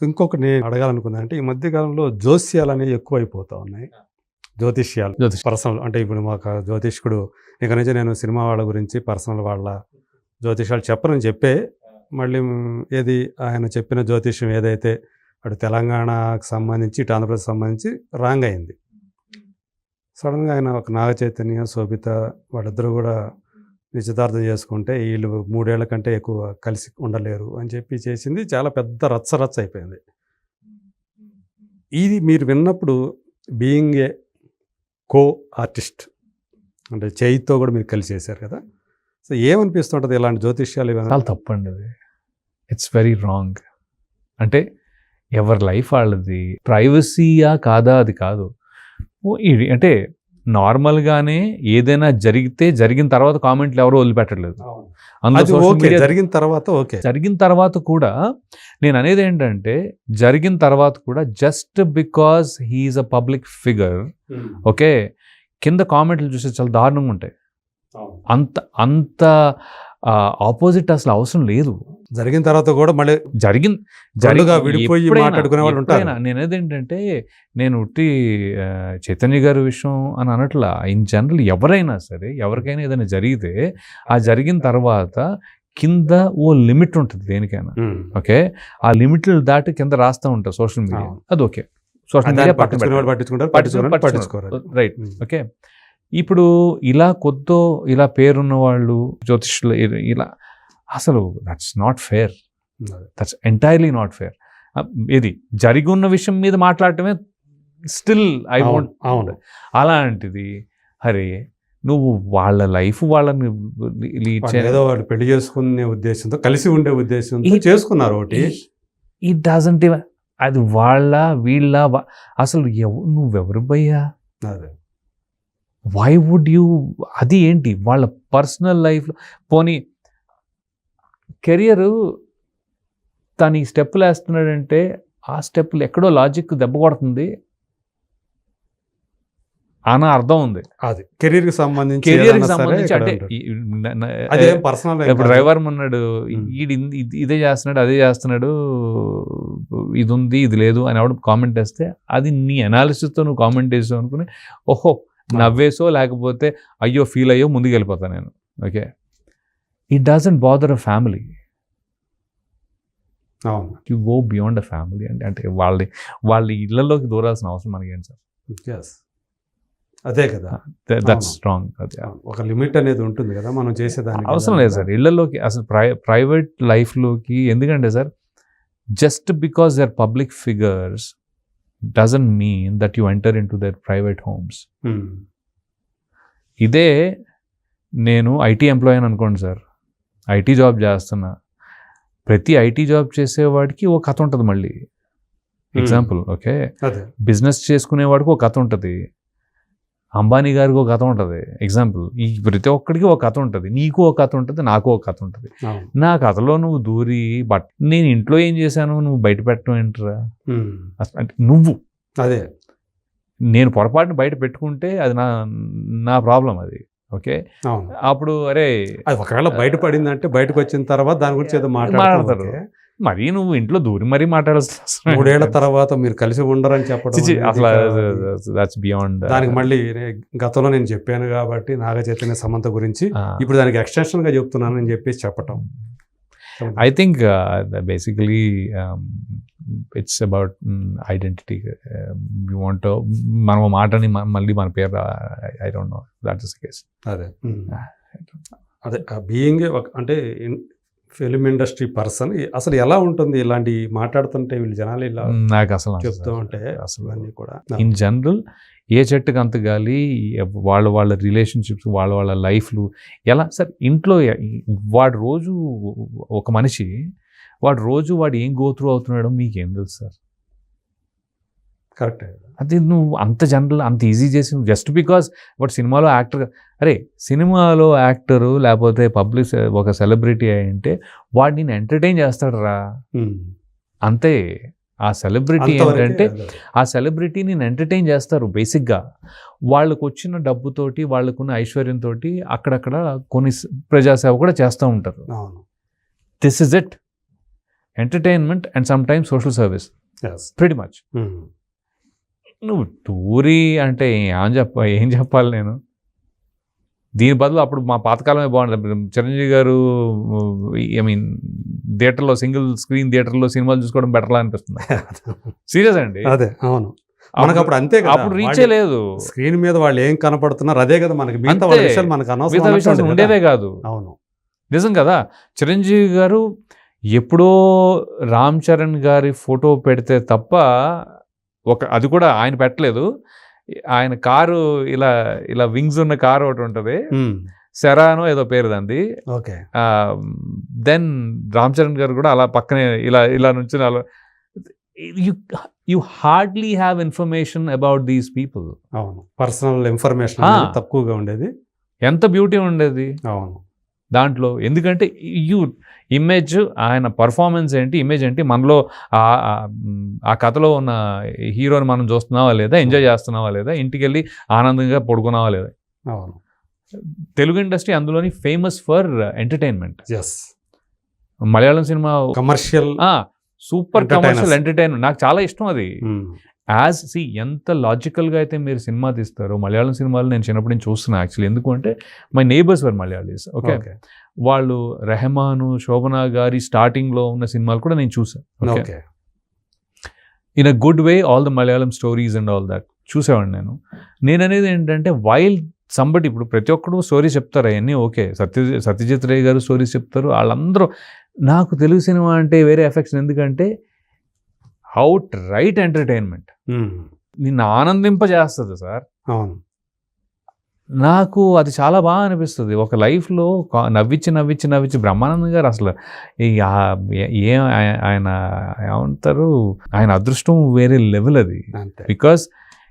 So ఇంకొకటి నేను అడగాలనుకున్నా అంటే ఈ మధ్య కాలంలో జోస్యాలు అనేవి ఎక్కువ అయిపోతా ఉన్నాయి జ్యోతిష్యాలు. జ్యోతిష్ పర్సనల్ అంటే ఇప్పుడు మాకు జ్యోతిష్కుడు ఇక నుంచి నేను సినిమా వాళ్ళ గురించి పర్సనల్ వాళ్ళ జ్యోతిష్యాలు చెప్పనని చెప్పే మళ్ళీ ఏది ఆయన చెప్పిన జ్యోతిష్యం ఏదైతే అటు తెలంగాణకు సంబంధించి ఇటు ఆంధ్రప్రదేశ్ సంబంధించి రాంగ్ అయింది. సడన్గా ఆయన ఒక నాగ చైతన్య శోభిత వాళ్ళిద్దరూ కూడా నిశ్చితార్థం చేసుకుంటే వీళ్ళు మూడేళ్ళ కంటే ఎక్కువ కలిసి ఉండలేరు అని చెప్పి చేసింది. చాలా పెద్ద రచ్చ రచ్చ అయిపోయింది. ఇది మీరు విన్నప్పుడు బీయింగ్ ఏ కో ఆర్టిస్ట్ అంటే చేయితో కూడా మీరు కలిసి చేశారు కదా. సో ఏమనిపిస్తుంటుంది ఇలాంటి జ్యోతిష్యాలు చాలా తప్పండి అది. ఇట్స్ వెరీ రాంగ్ అంటే ఎవరి లైఫ్ వాళ్ళది? ప్రైవసీయా కాదా? అది కాదు. ఓ ఇది అంటే నార్మల్గానే ఏదైనా జరిగితే జరిగిన తర్వాత కామెంట్లు ఎవరు వదిలిపెట్టట్లేదు. అందులో అది social ఓకే media- జరిగిన తర్వాత ఓకే. జరిగిన తర్వాత కూడా నేను అనేది ఏంటంటే జరిగిన తర్వాత కూడా just because he is a public figure okay కింద కామెంట్లు చూస్తే చాలా దారుణంగా ఉంటాయి. అంత అంత ఆపోజిట్ అసలు అవసరం లేదు. జరిగిన తర్వాత కూడా మళ్ళీ జరిగిన జరుగుగా విడిపోయి మాట్లాడుకునే వాళ్ళు ఉంటారు. నేను ఏంటంటే నేను ఉట్టి చైతన్య గారి విషయం అని అనట్లా ఇన్ జనరల్ ఎవరైనా సరే ఎవరికైనా ఏదైనా జరిగితే ఆ జరిగిన తర్వాత కింద ఓ లిమిట్ ఉంటుంది దేనికైనా. ఓకే? ఆ లిమిట్లు దాటి కింద రాస్తూ ఉంటారు సోషల్ మీడియా. అది ఓకే. సోషల్ మీడియా పట్టించుకుంటారు పట్టించుకోరు రైట్. ఓకే? ఇప్పుడు ఇలా కొద్దో ఇలా పేరున్న వాళ్ళు జ్యోతిష్యులు ఇలా అసలు that's not fair. That's entirely not fair ఇది జరిగి ఉన్న విషయం మీద మాట్లాడటమే స్టిల్ ఐ వాంట్ అవును. అలాంటిది అరే నువ్వు వాళ్ళ లైఫ్ వాళ్ళని వాళ్ళు ఏదో వాడు పెళ్ళి చేసుకునే ఉద్దేశంతో కలిసి ఉండే ఉద్దేశంతో చేసుకున్నారు ఒకటి ఇట్ డజంట్ అది వాళ్ళ వీళ్ళ అసలు ఎవ- నువ్వెవరు భయ్యా? అదే. వై వుడ్ యూ అది ఏంటి? వాళ్ళ పర్సనల్ లైఫ్లో పోనీ కెరియర్ తను ఈ స్టెప్పులు వేస్తున్నాడంటే ఆ స్టెప్పులు ఎక్కడో లాజిక్ దెబ్బ కొడుతుంది అన్న అర్థం ఉంది. అది. కెరీర్కి సంబంధించి కెరియర్కి సంబంధించి అంటే అదే పర్సనల్ ఇప్పుడు డ్రైవర్ ఉన్నాడు. ఈడు ఇదే చేస్తున్నాడు అదే చేస్తున్నాడు ఇది ఉంది ఇది లేదు అని ఎవడు కామెంట్ వేస్తే అది నీ అనాలిసిస్తో నువ్వు కామెంట్ చేసావు అనుకుని ఓహో నవ్వేసో లేకపోతే అయ్యో ఫీల్ అయ్యో ముందుకు వెళ్ళిపోతాను నేను okay it doesn't bother a family you go beyond a family అంటే అంటే వాళ్ళ వాళ్ళ ఇళ్ళలోకి దూరాల్సిన అవసరం మనకేం సార్? అదే కదా. దట్స్ అవును. స్ట్రాంగ్. ఒక లిమిట్ అనేది ఉంటుంది కదా మనం చేసేదానికి అవసరం లేదు సార్. ఇళ్ళలోకి అసలు ప్రై ప్రైవేట్ లైఫ్లోకి ఎందుకంటే sir just because they are public figures doesn't mean that you enter into their private homes. ఇదే నేను ఐటీ ఎంప్లాయీ అని అనుకోండి సార్. ఐటీ జాబ్ చేస్తున్నా. ప్రతి ఐటీ జాబ్ చేసేవాడికి ఒక కథ ఉంటుంది మళ్ళీ. ఎగ్జాంపుల్ ఓకే బిజినెస్ చేసుకునేవాడికి ఒక కథ ఉంటుంది. అంబానీ గారికి ఒక కథ ఉంటుంది. ఎగ్జాంపుల్ ఈ ప్రతి ఒక్కడికి ఒక కథ ఉంటుంది. నీకు ఒక కథ ఉంటుంది నాకు ఒక కథ ఉంటుంది. నా కథలో నువ్వు దూరి బట్ నేను ఇంట్లో ఏం చేశాను? నువ్వు బయట పెట్టడం ఏంట్రా? అంటే నువ్వు. అదే. నేను పొరపాటున బయట పెట్టుకుంటే అది నా నా ప్రాబ్లం అది. ఓకే? అప్పుడు అరే అది ఒకవేళ బయట పడిందంటే బయటకు వచ్చిన తర్వాత దాని గురించి ఏదో మాట్లాడతారు. మరీ నువ్వు ఇంట్లో దూరి మరీ మాట్లాడాల్సిన అవసరం మూడేళ్ళ? తర్వాత మీరు కలిసి ఉండరని చెప్పడం అసలు. దట్స్ బియాండ్ దానికి మళ్ళీ గతంలో నేను చెప్పాను కాబట్టి నాగ చైతన్య సమంత గురించి ఇప్పుడు దానికి ఎక్స్టెన్షన్గా చెప్తున్నానని చెప్పేసి చెప్పటం I think basically it's about identity you want మనం మాటని మళ్ళీ మన పేరు I don't know that is case అదే ఉమ్. అదే బీయింగ్ అంటే ఫిలిం ఇండస్ట్రీ పర్సన్ అసలు ఎలా ఉంటుంది ఇలాంటి మాట్లాడుతుంటే వీళ్ళు జనాలు ఇలా నాకు అసలు చెప్తూ ఉంటే అసలు ఇవన్నీ కూడా. ఇన్ జనరల్ ఏ చెట్టుకి అంత గాలి వాళ్ళ వాళ్ళ రిలేషన్షిప్స్ వాళ్ళ వాళ్ళ లైఫ్లు ఎలా సార్ ఇంట్లో వాడు రోజు ఒక మనిషి వాడు రోజు వాడు ఏం గోత్రూ అవుతున్నాడో మీకేం తెలుసు సార్? కరెక్ట్ అది నువ్వు అంత జనరల్ అంత ఈజీ చేసి జస్ట్ బికాస్ వాడు సినిమాలో యాక్టర్ అరే సినిమాలో యాక్టరు లేకపోతే పబ్లిక్ ఒక సెలబ్రిటీ అంటే వాడు నేను ఎంటర్టైన్ చేస్తాడు రా అంతే. ఆ సెలబ్రిటీ ఏంటంటే ఆ సెలబ్రిటీ నేను ఎంటర్టైన్ చేస్తారు బేసిక్గా వాళ్ళకు వచ్చిన డబ్బుతోటి వాళ్ళకున్న ఐశ్వర్యంతో అక్కడక్కడ కొన్ని ప్రజాసేవ కూడా చేస్తూ ఉంటారు. This is it entertainment and some time social service pretty much నువ్వు టూరీ అంటే ఏం చెప్ప ఏం చెప్పాలి నేను? దీని బదులు అప్పుడు మా పాతకాలమే బాగుంటుంది చిరంజీవి గారు ఐ మీన్ థియేటర్లో సింగిల్ స్క్రీన్ థియేటర్లో సినిమాలు చూసుకోవడం బెటర్లా అనిపిస్తుంది. సీరియస్ అండి? అదే అవును. మనకు అప్పుడు అంతే అప్పుడు రీచే లేదు. స్క్రీన్ మీద వాళ్ళు ఏం కనపడుతున్నారు అదే కదా మనకి. మిగతా. విషయాలు మనకు అనవసరం కదా. కాదు. అవును. నిజం కదా? చిరంజీవి గారు ఎప్పుడో రామ్ చరణ్ గారి ఫోటో పెడితే తప్ప ఒక అది కూడా ఆయన పెట్టలేదు. ఆయన కారు ఇలా ఇలా వింగ్స్ ఉన్న కారు ఒకటి ఉంటుంది. సెరానో ఏదో పేరు దాంది ఓకే దెన్ రామ్ చరణ్ గారు కూడా అలా పక్కనే ఇలా ఇలా నుంచి అలా you you hardly have information about these people అవును. పర్సనల్ ఇన్ఫర్మేషన్ తక్కువగా ఉండేది. ఎంత బ్యూటీ ఉండేది? అవును. దాంట్లో. ఎందుకంటే యూ ఇమేజ్ ఆయన పర్ఫార్మెన్స్ ఏంటి ఇమేజ్ ఏంటి మనలో ఆ కథలో ఉన్న హీరోని మనం చూస్తున్నావా లేదా ఎంజాయ్ చేస్తున్నావా లేదా ఇంటికి వెళ్ళి ఆనందంగా పడుకున్నావా లేదా? అవును. తెలుగు ఇండస్ట్రీ అందులోని famous for entertainment. Yes Malayalam cinema commercial super. Commercial entertainment. నాకు చాలా ఇష్టం అది. యాజ్ సి ఎంత లాజికల్గా అయితే మీరు సినిమా తీస్తారో మలయాళం సినిమాలు నేను చిన్నప్పటి నుంచి చూస్తున్నా యాక్చువల్లీ. ఎందుకంటే my neighbours were Malayalis okay? వాళ్ళు రెహమాను శోభన గారి స్టార్టింగ్లో ఉన్న సినిమాలు కూడా నేను చూసాను okay? In a good way all the Malayalam stories and all that చూసేవాడిని నేను. నేను అనేది ఏంటంటే వైల్డ్ సంబటి ఇప్పుడు ప్రతి ఒక్కడు స్టోరీస్ చెప్తారు అవన్నీ ఓకే. సత్య సత్యజిత్ రే గారు స్టోరీస్ చెప్తారు వాళ్ళందరూ నాకు తెలుగు సినిమా అంటే వేరే ఎఫెక్షన్ ఎందుకంటే అవుట్ రైట్ ఎంటర్టైన్మెంట్ నిన్ను ఆనందింపజేస్తుంది సార్. అవును. నాకు అది చాలా బాగా అనిపిస్తుంది. ఒక లైఫ్లో కా- నవ్వించి నవ్వించి నవ్వించి బ్రహ్మానందం గారు అసలు ఏ- ఏం ఆయ- ఆయన ఏమంటారు? ఆయన అదృష్టం వేరే లెవెల్ అది. బికాస్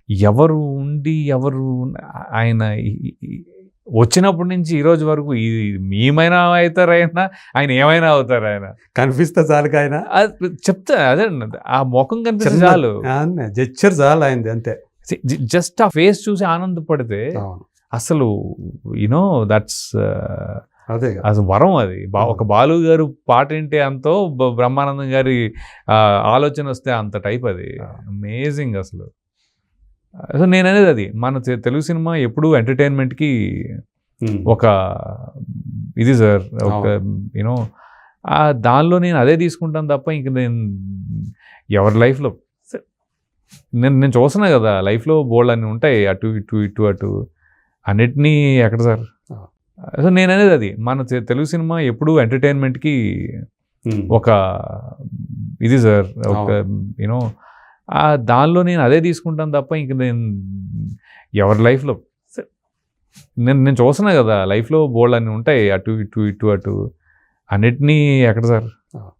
ఎవరు ఉండి ఎవరు ఆయన వచ్చినప్పటి నుంచి ఈ రోజు వరకు ఇది మేమైనా అవుతారు ఆయన ఆయన ఏమైనా అవుతారు ఆయన కనిపిస్తే చాలు ఆయన. అది చెప్తా అదే. ఆ ముఖం కనిపిస్తే చాలు. జడ్చర్ చాలు అయింది అంతే. జస్ట్ ఆ ఫేస్ చూసి ఆనందపడితే అసలు యునో దట్స్ అదే కదా. అసలు వరం అది. ఒక బాలు గారు పాట వింటే అంతో బ్రహ్మానందం గారి ఆలోచన వస్తే అంత టైప్ అది. అమేజింగ్ అసలు. అసలు నేను అనేది అది. మన తెలుగు సినిమా ఎప్పుడు ఎంటర్టైన్మెంట్కి ఒక ఇది సార్ ఒక యూనో ఆ దానిలో నేను అదే తీసుకుంటాను తప్ప ఇంక నేను ఎవరి లైఫ్లో నేను నేను చూస్తున్నా కదా లైఫ్లో బోల్డ్ అన్ని ఉంటాయి అటు ఇటు ఇటు అటు అన్నిటినీ ఎక్కడ సార్. సో నేను అనేది అది. మన తెలుగు సినిమా ఎప్పుడు ఎంటర్టైన్మెంట్కి ఒక ఇది సార్ ఒక యూనో దానిలో నేను అదే తీసుకుంటాను తప్ప ఇంక నేను ఎవరి లైఫ్లో నేను నేను చూస్తున్నా కదా లైఫ్లో బోల్డ్ అన్నీ ఉంటాయి అటు ఇటు ఇటు అటు అన్నిటినీ ఎక్కడ సార్?